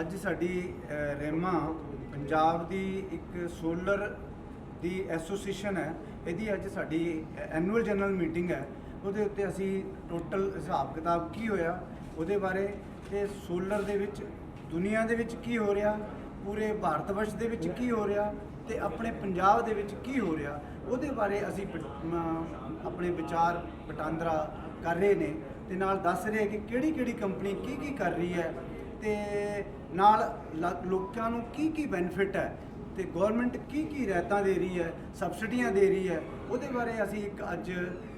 ਅੱਜ ਸਾਡੀ ਅ, ਰੇਮਾ ਪੰਜਾਬ ਦੀ ਇੱਕ ਸੋਲਰ ਦੀ ਐਸੋਸੀਏਸ਼ਨ ਹੈ। ਇਹਦੀ ਅੱਜ ਸਾਡੀ ਐਨੂਅਲ ਜਨਰਲ ਮੀਟਿੰਗ ਹੈ। ਉਹਦੇ ਉੱਤੇ ਅਸੀਂ ਟੋਟਲ ਹਿਸਾਬ ਕਿਤਾਬ ਕੀ ਹੋਇਆ ਉਹਦੇ ਬਾਰੇ ਤੇ ਸੋਲਰ ਦੇ ਵਿੱਚ ਦੁਨੀਆ ਦੇ ਵਿੱਚ ਕੀ ਹੋ ਰਿਹਾ ਪੂਰੇ ਭਾਰਤ ਵਰਸ਼ ਦੇ ਵਿੱਚ ਕੀ ਹੋ ਰਿਹਾ ਤੇ ਆਪਣੇ ਪੰਜਾਬ ਦੇ ਵਿੱਚ ਕੀ ਹੋ ਰਿਹਾ ਉਹਦੇ ਬਾਰੇ ਅਸੀਂ ਪ- ਆਪਣੇ ਵਿਚਾਰ ਵਟਾਂਦਰਾ ਕਰ ਰਹੇ ਨੇ। ਤੇ ਨਾਲ ਦੱਸ ਰਹੇ ਕਿ ਕਿਹੜੀ ਕਿਹੜੀ ਕੰਪਨੀ ਕੀ ਕੀ ਕਰ ਰਹੀ ਹੈ ਤੇ ਨਾਲ ਲ- ਲੋਕਾਂ ਨੂੰ ਕੀ ਕੀ ਬੈਨੀਫਿਟ ਹੈ ਤੇ ਗਵਰਨਮੈਂਟ ਕੀ ਕੀ ਰਿਆਇਤਾਂ ਦੇ ਰਹੀ ਹੈ ਸਬਸਿਡੀਆਂ ਦੇ ਰਹੀ ਹੈ, ਉਹਦੇ ਬਾਰੇ ਅਸੀਂ ਇੱਕ ਅੱਜ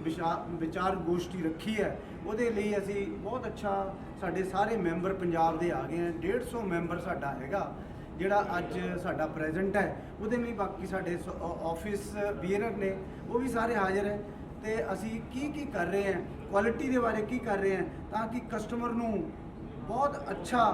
ਵਿਸ਼ਾ- ਵਿਚਾਰ ਗੋਸ਼ਟੀ ਰੱਖੀ ਹੈ। ਉਹਦੇ ਲਈ ਅਸੀਂ ਬਹੁਤ ਅੱਛਾ ਸਾਡੇ ਸਾਰੇ ਮੈਂਬਰ ਪੰਜਾਬ ਦੇ ਆ ਗਏ ਹਨ 150 ਮੈਂਬਰ ਸਾਡਾ ਹੈਗਾ, ਜਿਹੜਾ ਅੱਜ ਸਾਡਾ ਪ੍ਰੈਜ਼ੈਂਟ ਹੈ। ਉਹਦੇ ਲਈ ਬਾਕੀ ਸਾਡੇ ਆਫਿਸ ਵੀਰਰ ਨੇ, ਉਹ ਵੀ ਸਾਰੇ ਹਾਜ਼ਰ ਹੈ। ਤੇ ਅਸੀਂ ਕੀ ਕੀ ਕਰ ਰਹੇ ਹਾਂ ਕੁਆਲਿਟੀ ਦੇ ਬਾਰੇ ਕੀ ਕਰ ਰਹੇ ਹਾਂ, ਤਾਂ ਕਿ ਕਸਟਮਰ ਨੂੰ ਬਹੁਤ ਅੱਛਾ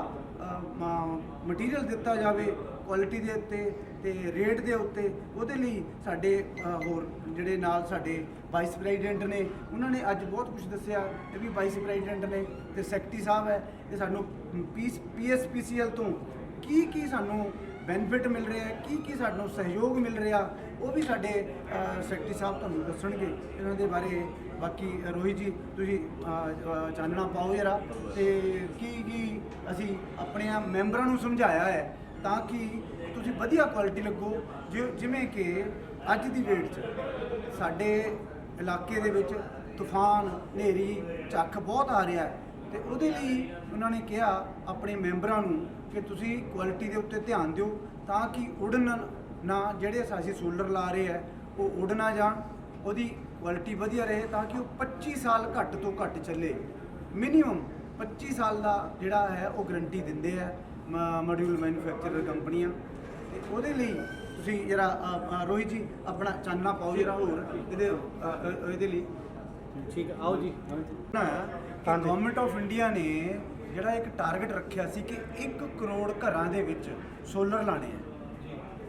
ਮਟੀਰੀਅਲ ਦਿੱਤਾ ਜਾਵੇ ਕੁਆਲਿਟੀ ਦੇ ਉੱਤੇ ਤੇ ਰੇਟ ਦੇ ਉੱਤੇ, ਉਹਦੇ ਲਈ ਸਾਡੇ ਹੋਰ ਜਿਹੜੇ ਨਾਲ ਸਾਡੇ ਵਾਈਸ ਪ੍ਰੈਜ਼ੀਡੈਂਟ ਨੇ, ਉਹਨਾਂ ਨੇ ਅੱਜ ਬਹੁਤ ਕੁਝ ਦੱਸਿਆ ਇਹ ਵੀ ਵਾਈਸ ਪ੍ਰੈਜ਼ੀਡੈਂਟ ਨੇ ਤੇ ਸੈਕਟਰੀ ਸਾਹਿਬ ਹੈ, ਇਹ ਸਾਨੂੰ ਪੀਸ ਪੀਐਸਪੀਸੀਐਲ ਤੋਂ ਕੀ ਕੀ ਸਾਨੂੰ ਬੈਨੀਫਿਟ ਮਿਲ ਰਿਹਾ ਹੈ ਕੀ ਕੀ ਸਾਨੂੰ ਸਹਿਯੋਗ ਮਿਲ ਰਿਹਾ ਉਹ ਵੀ ਸਾਡੇ ਸੈਕਟਰੀ ਸਾਹਿਬ ਤੁਹਾਨੂੰ ਦੱਸਣਗੇ ਇਹਨਾਂ ਦੇ ਬਾਰੇ। ਬਾਕੀ ਰੋਹਿਤ ਜੀ ਤੁਸੀਂ ਅ, ਚਾਨਣਾ ਪਾਓ ਜਰਾ ਤੇ ਕੀ ਕੀ ਅਸੀਂ ਆਪਣੇ ਆ ਮੈਂਬਰਾਂ ਨੂੰ ਸਮਝਾਇਆ ਹੈ ਤਾਂ ਕਿ ਤੁਸੀਂ ਵਧੀਆ ਕੁਆਲਿਟੀ ਲੱਗੋ ਜਿ- ਜਿਵੇਂ ਕਿ ਅੱਜ ਦੀ ਡੇਟ 'ਚ ਸਾਡੇ ਇਲਾਕੇ ਦੇ ਵਿੱਚ ਤੂਫਾਨ ਹਨੇਰੀ ਝੱਖ ਬਹੁਤ ਆ ਰਿਹਾ ਹੈ। ਤੇ ਉਹਦੇ ਲਈ ਉਹਨਾਂ ਨੇ ਕਿਹਾ ਆਪਣੇ ਮੈਂਬਰਾਂ ਨੂੰ ਕਿ ਤੁਸੀਂ ਕੁਆਲਿਟੀ ਦੇ ਉੱਤੇ ਧਿਆਨ ਦਿਓ ਤਾਂ ਕਿ ਉਡਨ ਨਾ ਜਿਹੜੇ ਅਸੀਂ ਸੋਲਰ ਲਾ ਰਹੇ ਆ ਉਹ ਉਡ ਨਾ ਜਾਣ ਉਹਦੀ ਕੁਆਲਿਟੀ ਵਧੀਆ ਰਹੇ ਤਾਂ ਕਿ ਉਹ 25 ਸਾਲ ਘੱਟ ਤੋਂ ਘੱਟ ਚੱਲੇ। ਮਿਨੀਮਮ 25 ਸਾਲ ਦਾ ਜਿਹੜਾ ਹੈ ਉਹ ਗਾਰੰਟੀ ਦਿੰਦੇ ਆ ਮੋਡਿਊਲ ਮੈਨੂਫੈਕਚਰਰ ਕੰਪਨੀਆਂ। ਤੇ ਉਹਦੇ ਲਈ ਤੁਸੀਂ ਅ, ਰੋਹਿਤ ਜੀ ਆਪਣਾ ਚਾਨਣਾ ਪਾਓ ਜਰਾ ਹੋਰ ਇਹਦੇ ਇਹਦੇ ਲਈ। ਠੀਕ ਆਓ ਜੀ। ਨਾ ਕਿ ਗਵਰਨਮੈਂਟ ਆਫ ਇੰਡੀਆ ਨੇ ਜਿਹੜਾ ਇੱਕ ਟਾਰਗੇਟ ਰੱਖਿਆ ਸੀ ਕਿ 1 ਕਰੋੜ ਘਰਾਂ ਦੇ ਵਿੱਚ ਸੋਲਰ ਲਾਣੇ ਆ।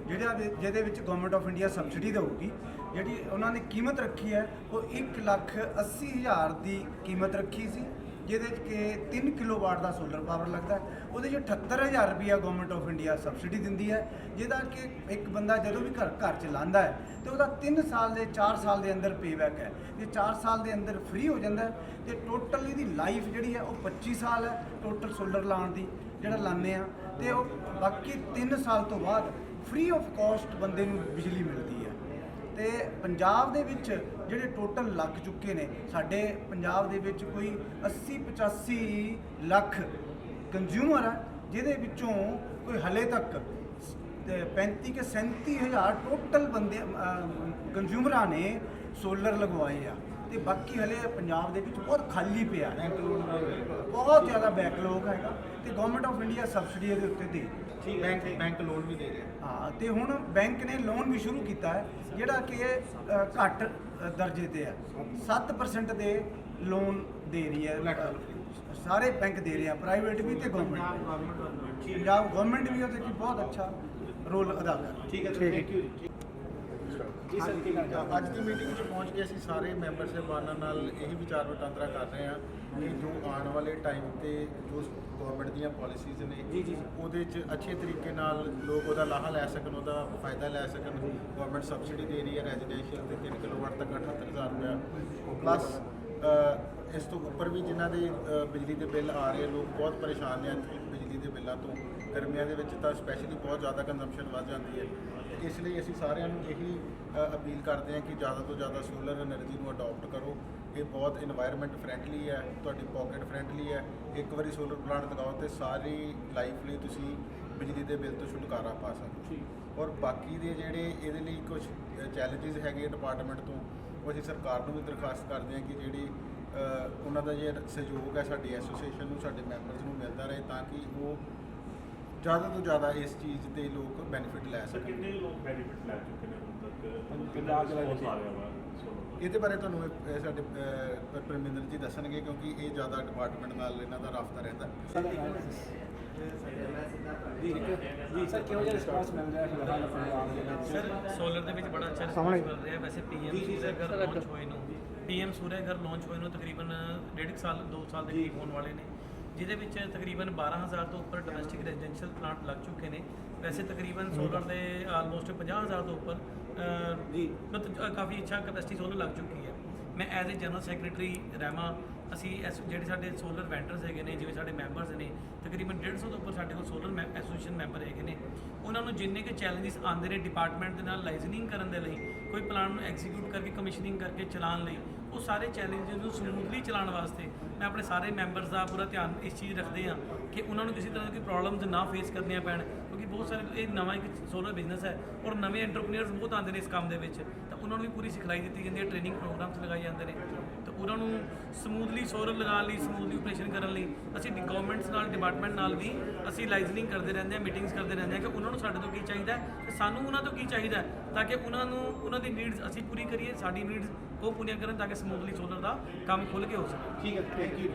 ਜਿਹੜਾ ਦੇ- ਜਿਹਦੇ ਵਿੱਚ ਗਵਰਨਮੈਂਟ ਆਫ ਇੰਡੀਆ ਸਬਸਿਡੀ ਦੇਊਗੀ। ਜਿਹੜੀ ਉਹਨਾਂ ਨੇ ਕੀਮਤ ਰੱਖੀ ਹੈ, ਉਹ 1 ਲੱਖ 80 ਹਜ਼ਾਰ ਦੀ ਕੀਮਤ ਰੱਖੀ ਸੀ। ਜਿਹਦੇ 'ਚ ਕਿ 3 ਕਿਲੋਵਾਟ ਦਾ ਸੋਲਰ ਪਾਵਰ ਲੱਗਦਾ ਉਹਦੇ 'ਚ 78000 ਰੁਪਿਆ ਗਵਰਨਮੈਂਟ ਆਫ ਇੰਡੀਆ ਸਬਸਿਡੀ ਦਿੰਦੀ ਹੈ। ਜਿਹਦਾ ਕਿ ਇੱਕ ਬੰਦਾ ਜਦੋਂ ਵੀ ਘਰ ਘਰ ਚ ਲਾਂਦਾ ਹੈ, ਤੇ ਉਹਦਾ 3 ਸਾਲ ਦੇ 4 ਸਾਲ ਦੇ ਅੰਦਰ ਪੇਬੈਕ ਹੈ। ਜੇ 4 ਸਾਲ ਦੇ ਅੰਦਰ ਫ੍ਰੀ ਹੋ ਜਾਂਦਾ ਹੈ, ਤੇ ਟੋਟਲ ਇਹਦੀ ਲਾਈਫ ਜਿਹੜੀ ਹੈ, ਉਹ 25 ਸਾਲ ਹੈ ਟੋਟਲ ਸੋਲਰ ਲਾਉਣ ਦੀ, ਜਿਹੜਾ ਲਾਉਂਦੇ ਆ ਤੇ ਉਹ ਬਾਕੀ 3 ਸਾਲ ਤੋਂ ਬਾਅਦ ਫ੍ਰੀ ਆਫ ਕਾਸਟ ਬੰਦੇ ਨੂੰ ਬਿਜਲੀ ਮਿਲਦੀ ਹੈ। ਤੇ ਪੰਜਾਬ ਦੇ ਵਿੱਚ ਜਿਹੜੇ ਟੋਟਲ ਲੱਗ ਚੁੱਕੇ ਨੇ, ਸਾਡੇ ਪੰਜਾਬ ਦੇ ਵਿੱਚ ਕੋਈ 80 85 ਲੱਖ ਕੰਜ਼ਿਊਮਰ ਆ, ਜਿਹਦੇ ਵਿੱਚੋਂ ਕੋਈ ਹਲੇ ਤੱਕ ਤੇ 35 ਕੇ 37 ਹਜ਼ਾਰ ਟੋਟਲ ਬੰਦੇ ਕੰਜ਼ਿਊਮਰਾਂ ਨੇ ਸੋਲਰ ਲਗਵਾਏ ਆ। ਤੇ ਬਾਕੀ ਹਲੇ ਪੰਜਾਬ ਦੇ ਵਿੱਚ ਬਹੁਤ ਖਾਲੀ ਪਿਆ ਹੈ ਬਹੁਤ ਜ਼ਿਆਦਾ ਬੈਕਲੌਗ ਹੈਗਾ ਤੇ ਗਵਰਨਮੈਂਟ ਆਫ ਇੰਡੀਆ ਸਬਸਿਡੀ ਇਹਦੇ ਉੱਤੇ ਦੇ ਰਹੀ। ਹੈ ਬੈਂਕ ਬੈਂਕ ਲੋਨ ਵੀ ਦੇ ਰਿਹਾ। ਹਾਂ ਤੇ ਹੁਣ ਬੈਂਕ ਨੇ ਲੋਨ ਵੀ ਸ਼ੁਰੂ ਕੀਤਾ ਹੈ ਜਿਹੜਾ ਕਿ ਅ, ਘੱਟ ਅ, ਦਰਜੇ ਤੇ ਹੈ। 7% ਦੇ ਲੋਨ ਦੇ ਰਹੀ ਹੈ। ਸਾਰੇ ਬੈਂਕ ਦੇ ਰਹੇ ਆ ਪ੍ਰਾਈਵੇਟ ਵੀ ਤੇ ਗਵਰਨਮੈਂਟ ਵੀ। ਪੰਜਾਬ ਗਵਰਨਮੈਂਟ ਵੀ ਉਹਦੇ 'ਚ ਬਹੁਤ ਅੱਛਾ ਰੋਲ ਅਦਾ ਕਰ। ਰਹੀ ਹੈ ਠੀਕ ਹੈ ਠੀਕ ਹੈ। ਥੈਂਕ ਯੂ ਜੀ। ਜੀ ਸਰ ਕੀ ਗੱਲ ਅੱਜ ਦੀ ਮੀਟਿੰਗ 'ਚ ਪਹੁੰਚ ਕੇ ਅਸੀਂ ਸਾਰੇ ਮੈਂਬਰ ਸਾਹਿਬਾਨਾਂ ਨਾਲ ਇਹੀ ਵਿਚਾਰ ਵਟਾਂਦਰਾ ਕਰ ਰਹੇ ਹਾਂ ਕਿ ਜੋ ਆਉਣ ਵਾਲੇ ਟਾਈਮ ਤੇ ਜੋ ਗਵਰਨਮੈਂਟ ਦੀਆਂ ਪਾਲਿਸੀਜ਼ ਨੇ ਜੀ, ਜੀ। ਉਹਦੇ 'ਚ ਅੱਛੇ ਤਰੀਕੇ ਨਾਲ ਲੋਕ ਉਹਦਾ ਲਾਹਾ ਲੈ ਸਕਣ ਉਹਦਾ ਫਾਇਦਾ ਲੈ ਸਕਣ। ਗਵਰਨਮੈਂਟ ਸਬਸਿਡੀ ਦੇ ਰਹੀ ਹੈ ਰੈਜ਼ੀਡੈਂਸ਼ੀਅਲ ਤੇ 3 ਕਿਲੋਵਾਟ ਤੱਕ 78000 ਰੁਪਇਆ। ਪਲੱਸ ਇਸ ਤੋਂ ਉੱਪਰ ਵੀ ਜਿਨ੍ਹਾਂ ਦੇ ਬਿਜਲੀ ਦੇ ਬਿੱਲ ਆ ਰਹੇ ਆ, ਲੋਕ ਬਹੁਤ ਪਰੇਸ਼ਾਨ ਨੇ ਅੱਜ ਬਿਜਲੀ ਦੇ ਬਿੱਲਾਂ ਤੋਂ। ਗਰਮੀਆਂ ਦੇ ਵਿੱਚ ਤਾਂ ਸਪੈਸ਼ਲੀ ਬਹੁਤ ਜ਼ਿਆਦਾ ਕੰਜ਼ੰਪਸ਼ਨ ਵੱਧ ਜਾਂਦੀ ਹੈ। ਤੇ ਇਸ ਲਈ ਅਸੀਂ ਸਾਰਿਆਂ ਨੂੰ ਇਹੀ ਅਪੀਲ ਕਰਦੇ ਹਾਂ ਕਿ ਜ਼ਿਆਦਾ ਤੋਂ ਜ਼ਿਆਦਾ ਸੋਲਰ એનર્ਜੀ ਨੂੰ ਅਡਾਪਟ ਕਰੋ। ਇਹ ਬਹੁਤ এনवायरमेंट ਫਰੈਂਡਲੀ ਹੈ ਤੁਹਾਡੀ ਪਾਕਟ ਫਰੈਂਡਲੀ ਹੈ। ਇੱਕ ਵਾਰੀ ਸੋਲਰ ਪਲਾਂਟ ਲਗਾਓ ਤੇ ਸਾਰੀ ਲਾਈਫ ਲਈ ਤੁਸੀਂ ਬਿਜਲੀ ਦੇ ਬਿੱਲ ਤੋਂ ਛੁਟਕਾਰਾ ਪਾ ਸਕਦੇ ਔਰ ਬਾਕੀ ਦੇ ਜਿਹੜੇ ਇਹਦੇ ਲਈ ਕੁਝ ਚੈਲੰਜਸ ਹੈਗੇ ਡਿਪਾਰਟਮੈਂਟ ਤੋਂ ਉਹ ਅਸੀਂ ਸਰਕਾਰ ਨੂੰ ਵੀ ਦਰਖਾਸਤ ਕਰਦੇ ਹਾਂ ਕਿ ਜਿਹੜੀ ਉਹਨਾਂ ਦਾ ਜਿਹੜਾ ਸਹਿਯੋਗ ਹੈ ਸਾਡੀ ਐਸੋਸੀਏਸ਼ਨ ਨੂੰ ਸਾਡੇ ਮੈਂਬਰਸ ਨੂੰ ਮਿਲਦਾ ਰਹੇ ਤਾਂ ਕਿ ਉਹ ਜ਼ਿਆਦਾ ਤੋਂ ਜ਼ਿਆਦਾ ਇਸ ਚੀਜ਼ ਦੇ ਲੋਕ ਬੈਨੀਫਿਟ ਲੈ ਸਕਣ। ਕਿੰਨੇ ਲੋਕ ਬੈਨੀਫਿਟ ਲੈ ਚੁੱਕੇ ਨੇ ਹੁਣ ਤੱਕ? ਪੰਜਾਬ ਦੇ ਵਿੱਚ। ਵਾ। ਸੋਲਰ ਇਹਦੇ ਬਾਰੇ ਤੁਹਾਨੂੰ ਇਹ- ਸਾਡੇ ਅ, ਪਰਮਿੰਦਰ ਜੀ ਦੱਸਣਗੇ ਕਿਉਂਕਿ ਇਹ ਜ਼ਿਆਦਾ ਡਿਪਾਰਟਮੈਂਟ ਨਾਲ ਇਹਨਾਂ ਦਾ ਰਾਬਤਾ ਰਹਿੰਦਾ। ਸਰ। ਜੀ ਜੀ ਸਰ ਕਿਹੋ ਜਿਹਾ ਰਿਸਪਾਂਸ ਮਿਲ ਰਿਹਾ ਹੈ ਫਿਲਹਾਲ ਪੰਜਾਬ ਦੇ ਵਿੱਚ? ਸਰ ਸੋਲਰ ਦੇ ਵਿੱਚ ਬੜਾ ਅੱਛਾ ਸਾਹਮਣੇ। ਰਿਸਪੌਂਸ ਮਿਲ ਰਿਹਾ। ਵੈਸੇ ਪੀਐਮ ਸੂਰਿਆ ਘਰ ਲਾਂਚ ਹੋਏ ਨੂੰ। ਪੀਐਮ ਸੂਰਿਆ ਘਰ ਲਾਂਚ ਹੋਏ ਨੂੰ ਤਕਰੀਬਨ ਡੇਢ ਕੁ ਸਾਲ 2 ਸਾਲ ਦੇ ਕਰੀਬ ਹੋਣ ਵਾਲੇ ਨੇ। ਜਿਹਦੇ ਵਿੱਚ ਤਕਰੀਬਨ 12000 ਤੋਂ ਉੱਪਰ ਡੋਮੈਸਟਿਕ ਰੈਜ਼ੀਡੈਂਸ਼ੀਅਲ ਪਲਾਂਟ ਲੱਗ ਚੁੱਕੇ ਨੇ। ਵੈਸੇ ਤਕਰੀਬਨ ਸੋਲਰ ਦੇ ਆਲਮੋਸਟ 50000 ਤੋਂ ਉੱਪਰ ਅਹ, ਜੀ। ਮਤਲਬ ਕਾਫੀ ਅੱਛਾ ਕਪੈਸਿਟੀ ਸੋਲਰ ਲੱਗ ਚੁੱਕੀ ਹੈ ਮੈਂ as a general secretary Rahima, ਅਸੀਂ ਐਸ ਜਿਹੜੇ ਸਾਡੇ ਸੋਲਰ ਵੈਂਟਰਸ ਹੈਗੇ ਨੇ, ਜਿਵੇਂ ਸਾਡੇ ਮੈਂਬਰਸ ਨੇ, ਤਕਰੀਬਨ 150 ਤੋਂ ਉੱਪਰ ਸਾਡੇ ਕੋਲ ਸੋਲਰ ਐਸੋਸੀਏਸ਼ਨ ਮੈਂਬਰ ਹੈਗੇ ਨੇ ਉਹਨਾਂ ਨੂੰ ਜਿੰਨੇ ਕੁ ਚੈਲੰਜਸ ਆਉਂਦੇ ਨੇ ਡਿਪਾਰਟਮੈਂਟ ਦੇ ਨਾਲ ਲਾਈਜ਼ਨਿੰਗ ਕਰਨ ਦੇ ਲਈ, ਕੋਈ ਪਲਾਨ ਨੂੰ ਐਗਜ਼ੀਕਿਊਟ ਕਰਕੇ ਕਮਿਸ਼ਨਿੰਗ ਕਰਕੇ ਚਲਾਉਣ ਲਈ, ਉਹ ਸਾਰੇ ਚੈਲੰਜਸ ਨੂੰ ਸਮੂਥਲੀ ਚਲਾਉਣ ਵਾਸਤੇ ਮੈਂ ਆਪਣੇ ਸਾਰੇ ਮੈਂਬਰਸ ਦਾ ਪੂਰਾ ਧਿਆਨ ਇਸ ਚੀਜ਼ ਰੱਖਦੇ ਹਾਂ ਕਿ ਉਹਨਾਂ ਨੂੰ ਕਿਸੇ ਤਰ੍ਹਾਂ ਦੀ ਕੋਈ ਪ੍ਰੋਬਲਮਸ ਨਾ ਫੇਸ ਕਰਨੀਆਂ ਪੈਣ ਕਿਉਂਕਿ ਬਹੁਤ ਸਾਰੇ ਇਹ ਨਵਾਂ ਇੱਕ ਸੋਲਰ ਬਿਜ਼ਨਸ ਹੈ ਔਰ ਨਵੇਂ ਐਂਟਰਪ੍ਰੀਨਰਸ ਬਹੁਤ ਆਉਂਦੇ ਨੇ ਇਸ ਕੰਮ ਦੇ ਵਿੱਚ। ਤਾਂ ਉਹਨਾਂ ਨੂੰ ਵੀ ਪੂਰੀ ਸਿਖਲਾਈ ਦਿੱਤੀ ਜਾਂਦੀ ਹੈ ਟ੍ਰੇਨਿੰਗ ਪ੍ਰੋਗਰਾਮਸ ਲਗਾਏ ਜਾਂਦੇ ਨੇ। ਤਾਂ ਉਹਨਾਂ ਨੂੰ ਸਮੂਥਲੀ ਸੋਲਰ ਲਗਾਉਣ ਲਈ ਸਮੂਥਲੀ ਆਪਰੇਸ਼ਨ ਕਰਨ ਲਈ ਅਸੀਂ ਗਵਰਨਮੈਂਟਸ ਨਾਲ ਡਿਪਾਰਟਮੈਂਟ ਨਾਲ ਵੀ ਅਸੀਂ ਲਾਈਜ਼ਨਿੰਗ ਕਰਦੇ ਰਹਿੰਦੇ ਹਾਂ ਮੀਟਿੰਗਸ ਕਰਦੇ ਰਹਿੰਦੇ ਹਾਂ ਕਿ ਉਹਨਾਂ ਨੂੰ ਸਾਡੇ ਤੋਂ ਕੀ ਚਾਹੀਦਾ ਹੈ ਤੇ ਸਾਨੂੰ ਉਹਨਾਂ ਤੋਂ ਕੀ ਚਾਹੀਦਾ ਤਾਂ ਕਿ ਉਹਨਾਂ ਨੂੰ, ਉਹਨਾਂ ਦੀ ਨੀਡਸ ਅਸੀਂ ਪੂਰੀ ਕਰੀਏ, ਸਾਡੀ ਨੀਡਸ ਉਹ ਪੂਰੀਆਂ ਕਰਨ ਤਾਂ ਕਿ ਸਮੂਥਲੀ ਸੋਲਰ ਦਾ ਕੰਮ ਖੁੱਲ੍ਹ ਕੇ ਹੋ ਸਕੇ। ਠੀਕ ਹੈ ਥੈਂਕ ਯੂ